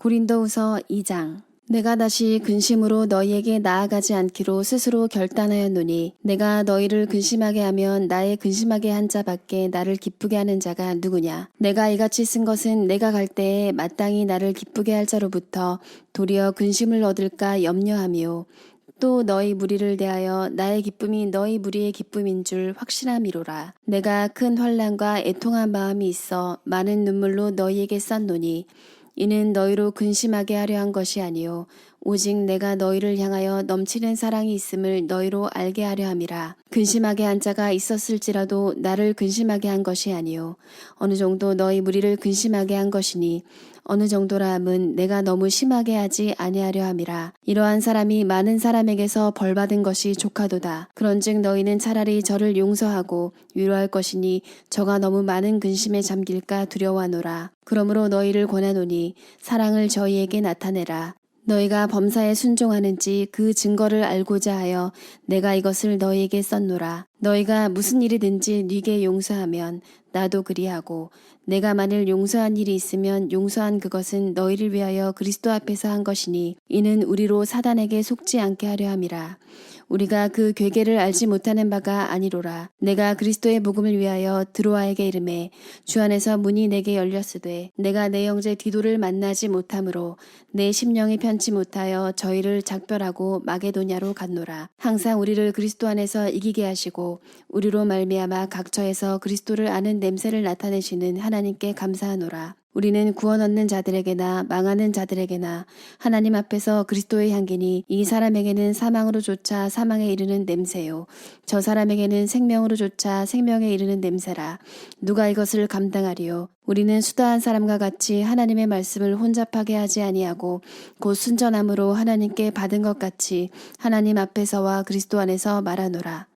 고린도후서 2장. 내가 다시 근심으로 너희에게 나아가지 않기로 스스로 결단하였노니 내가 너희를 근심하게 하면 나의 근심하게 한 자밖에 나를 기쁘게 하는 자가 누구냐? 내가 이같이 쓴 것은 내가 갈 때에 마땅히 나를 기쁘게 할 자로부터 도리어 근심을 얻을까 염려하며 또 너희 무리를 대하여 나의 기쁨이 너희 무리의 기쁨인 줄 확신함이로라. 내가 큰 환란과 애통한 마음이 있어 많은 눈물로 너희에게 쌌노니 이는 너희로 근심하게 하려 한 것이 아니요 오직 내가 너희를 향하여 넘치는 사랑이 있음을 너희로 알게 하려 함이라. 근심하게 한 자가 있었을지라도 나를 근심하게 한 것이 아니요 어느 정도 너희 무리를 근심하게 한 것이니 어느 정도라 함은 내가 너무 심하게 하지 아니하려 함이라. 이러한 사람이 많은 사람에게서 벌 받은 것이 조카도다. 그런즉 너희는 차라리 저를 용서하고 위로할 것이니 저가 너무 많은 근심에 잠길까 두려워하노라. 그러므로 너희를 권하노니 사랑을 저희에게 나타내라. 너희가 범사에 순종하는지 그 증거를 알고자 하여 내가 이것을 너희에게 썼노라. 너희가 무슨 일이든지 네게 용서하면 나도 그리하고 내가 만일 용서한 일이 있으면 용서한 그것은 너희를 위하여 그리스도 앞에서 한 것이니 이는 우리로 사단에게 속지 않게 하려 함이라. 우리가 그 괴계를 알지 못하는 바가 아니로라. 내가 그리스도의 복음을 위하여 드로아에게 이름해 주 안에서 문이 내게 열렸으되 내가 내 형제 디도를 만나지 못하므로 내 심령이 편치 못하여 저희를 작별하고 마게도냐로 갔노라. 항상 우리를 그리스도 안에서 이기게 하시고 우리로 말미암아 각처에서 그리스도를 아는 냄새를 나타내시는 하나님께 감사하노라. 우리는 구원 얻는 자들에게나 망하는 자들에게나 하나님 앞에서 그리스도의 향기니 이 사람에게는 사망으로 쫓아 사망에 이르는 냄새요. 저 사람에게는 생명으로 쫓아 생명에 이르는 냄새라. 누가 이것을 감당하리요? 우리는 수다한 사람과 같이 하나님의 말씀을 혼잡하게 하지 아니하고 곧 순전함으로 하나님께 받은 것 같이 하나님 앞에서와 그리스도 안에서 말하노라